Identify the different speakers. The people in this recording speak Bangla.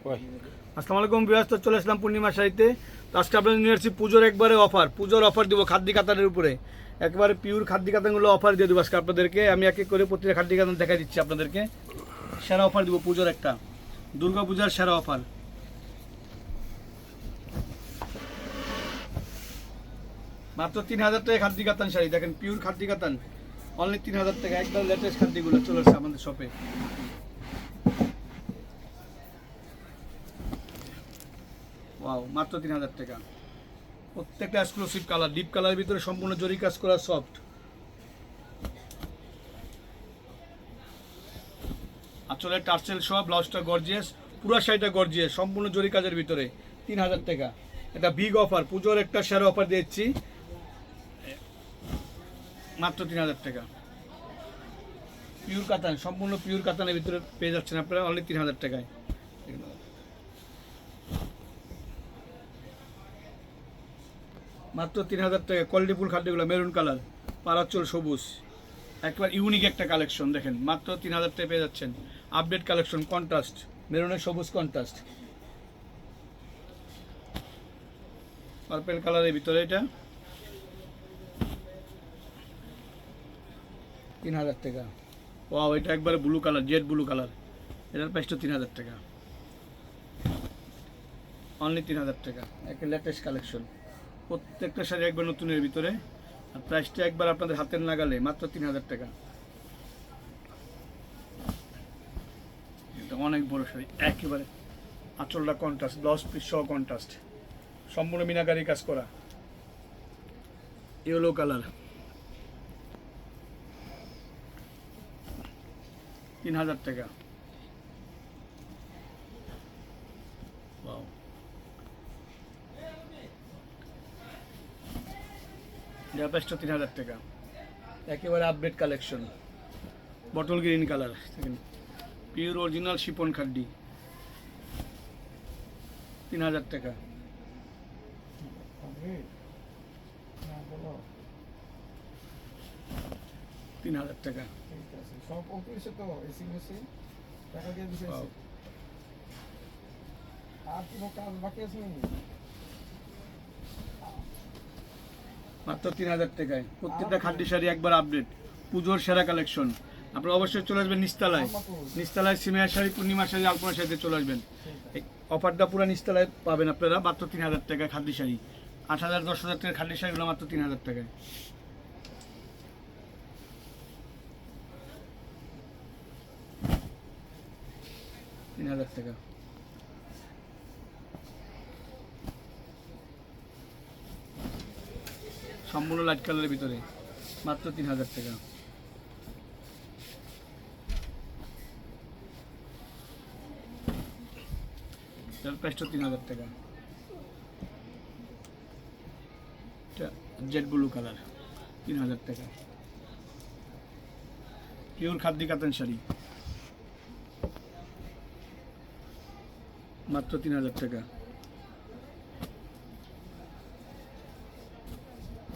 Speaker 1: আসসালামু আলাইকুম বিয়াস তো চলে আসলাম পূর্ণিমা শাড়িতে। তো আজকে আপনাদের নিয়ে আসছি পুজোর একবারে অফার পুজোর অফার দিব খাদ্য কাতানের উপরে। একবারে পিওর খাদ্য কাতানগুলো অফার দিয়ে দেবো আজকে আপনাদেরকে। আমি এক এক করে প্রতিটা খাদ্য কাতান দেখা দিচ্ছি আপনাদেরকে। সেরা অফার দিব পুজোর একটা। দুর্গা পূজার সেরা অফার মাত্র তিন হাজার টাকা খাদ্য কাতান শাড়ি। দেখেন পিওর খাদ্য কাতান। অনলি তিন হাজার টাকা। একদম লেটেস্ট খাদ্যগুলো চলে আসছে আমাদের শপে ওয়াও মাত্র তিন হাজার টাকা। প্রত্যেকটা এক্সক্লুসিভ কালার ডিপ কালারের ভিতরে সম্পূর্ণ জরি কাজ করা সফট আসলে টার্সেল সহ ব্লাউজটা গর্জিয়াস পুরো শাড়িটা গর্জিয়াস সম্পূর্ণ জরি কাজের ভিতরে। তিন হাজার টাকা। এটা বিগ অফার পুজোর একটা সেরা অফার দিচ্ছি মাত্র তিন হাজার টাকা। পিওর কাতান সম্পূর্ণ পিওর কাতানের ভিতরে পেয়ে যাচ্ছেন আপনারা অনলি তিন হাজার টাকায়। মাত্র তিন হাজার টাকা। কোয়ালিটিফুল খাদ্যগুলো মেরুন কালার, পারাচল সবুজ। একবার ইউনিক একটা কালেকশন দেখেন, মাত্র তিন হাজার টাকা পেয়ে যাচ্ছেন। আপডেট কালেকশন কন্ট্রাস্ট মেরুনের সবুজ কন্ট্রাস্ট পার্পেল কালারের ভিতরে এটা। তিন হাজার টাকা। ও এটা একবারে blue colour jade blue colour এটার প্রাইসটা তিন হাজার টাকা। অনলি তিন হাজার টাকা। একটা লেটেস্ট কালেকশন প্রত্যেকটা শাড়ি একবার নতুনের ভিতরে। আর প্রাইসটা একবার আপনাদের হাতের নাগালে, মাত্র তিন হাজার টাকা। এটা অনেক বড় শাড়ি, একেবারে আঁচলটা কন্ট্রাস্ট ব্লাউজ পিস সহ কন্ট্রাস্ট সম্পূর্ণ মিনাকারি কাজ করা। ইয়েলো কালার তিন হাজার টাকা। প্রাইসটা তিন হাজার টাকা। একেবারে update collection bottle green colour pure original chiffon khaddi. তিন হাজার টাকা। তিন হাজার টাকা।
Speaker 2: সব টাকা দিয়ে দিছে কাজ আছে
Speaker 1: মাত্র তিন হাজার টাকায়। প্রত্যেকটা খাদ্য শাড়ি একবার আপডেট পুজোর সেরা কালেকশন আপনারা অবশ্যই চলে আসবেন নিস্তালায়। নিস্তালায় সিমিয়ার শাড়ি, পূর্ণিমা শাড়ি, আলপনা শাড়িতে চলে আসবেন। অফারটা পুরো নিস্তালায় পাবেন আপনারা, মাত্র তিন হাজার টাকায় খাদ্য শাড়ি। আট হাজার, দশ হাজার টাকার খাদ্য শাড়িগুলো মাত্র তিন হাজার টাকায়। তিন হাজার টাকা। সম্পূর্ণ লাইট কালারের ভিতরে। মাত্র তিন হাজার টাকা। এটার প্রাইসটা তিন হাজার টাকা। জেড ব্লু কালার তিন হাজার টাকা। পিওর খাদ্য কাতান শাড়ি। মাত্র তিন হাজার টাকা।